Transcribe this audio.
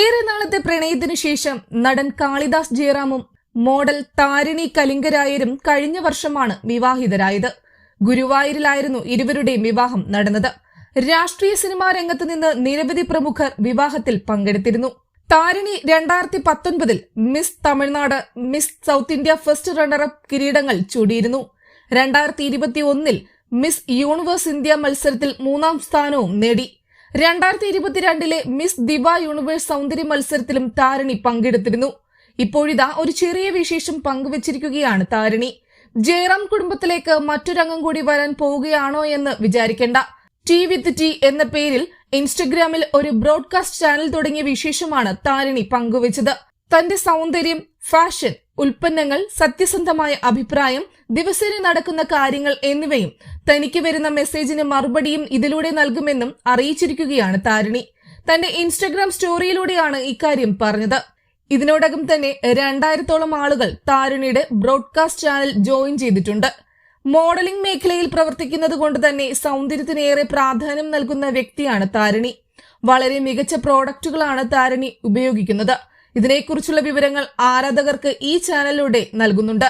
ഏറെ നാളത്തെ പ്രണയത്തിനു ശേഷം നടൻ കാളിദാസ് ജയറാമും മോഡൽ താരിണി കലിംഗരായരും കഴിഞ്ഞ വർഷമാണ് വിവാഹിതരായത്. ഗുരുവായൂരിലായിരുന്നു ഇരുവരുടെയും വിവാഹം നടന്നത്. രാഷ്ട്രീയ സിനിമാ രംഗത്ത് നിന്ന് നിരവധി പ്രമുഖർ വിവാഹത്തിൽ പങ്കെടുത്തിരുന്നു. താരിണി രണ്ടായിരത്തി പത്തൊൻപതിൽ Miss Tamil Nadu Miss South India first runner up കിരീടങ്ങൾ ചൂടിയിരുന്നു. രണ്ടായിരത്തി ഇരുപത്തി ഒന്നിൽ മിസ് യൂണിവേഴ്സ് ഇന്ത്യ മത്സരത്തിൽ മൂന്നാം സ്ഥാനവും നേടി. രണ്ടായിരത്തി ഇരുപത്തിരണ്ടിലെ മിസ് ദിവ യൂണിവേഴ്സ് സൗന്ദര്യ മത്സരത്തിലും താരണി പങ്കെടുത്തിരുന്നു. ഇപ്പോഴിതാ ഒരു ചെറിയ വിശേഷം പങ്കുവച്ചിരിക്കുകയാണ് താരണി. ജയറാം കുടുംബത്തിലേക്ക് മറ്റൊരംഗം കൂടി വരാൻ പോവുകയാണോ എന്ന് വിചാരിക്കേണ്ട. ടി വിത്ത് ടി എന്ന പേരിൽ ഇൻസ്റ്റഗ്രാമിൽ ഒരു ബ്രോഡ്കാസ്റ്റ് ചാനൽ തുടങ്ങിയ വിശേഷമാണ് താരണി പങ്കുവച്ചത്. തന്റെ സൗന്ദര്യം ഫാഷൻ ഉൽപ്പന്നങ്ങൾ സത്യസന്ധമായ അഭിപ്രായം ദിവസേന നടക്കുന്ന കാര്യങ്ങൾ എന്നിവയും തനിക്ക് വരുന്ന മെസ്സേജിന് മറുപടിയും ഇതിലൂടെ നൽകുമെന്നും അറിയിച്ചിരിക്കുകയാണ് താരിണി. തന്റെ ഇൻസ്റ്റഗ്രാം സ്റ്റോറിയിലൂടെയാണ് ഇക്കാര്യം പറഞ്ഞത്. ഇതിനോടകം തന്നെ രണ്ടായിരത്തോളം ആളുകൾ താരിണിയുടെ ബ്രോഡ്കാസ്റ്റ് ചാനൽ ജോയിൻ ചെയ്തിട്ടുണ്ട്. മോഡലിംഗ് മേഖലയിൽ പ്രവർത്തിക്കുന്നത് കൊണ്ട് തന്നെ സൗന്ദര്യത്തിനേറെ പ്രാധാന്യം നൽകുന്ന വ്യക്തിയാണ് താരിണി. വളരെ മികച്ച പ്രോഡക്റ്റുകളാണ് താരിണി ഉപയോഗിക്കുന്നത്. ഇതിനെക്കുറിച്ചുള്ള വിവരങ്ങൾ ആരാധകർക്ക് ഈ ചാനലിലൂടെ നൽകുന്നുണ്ട്.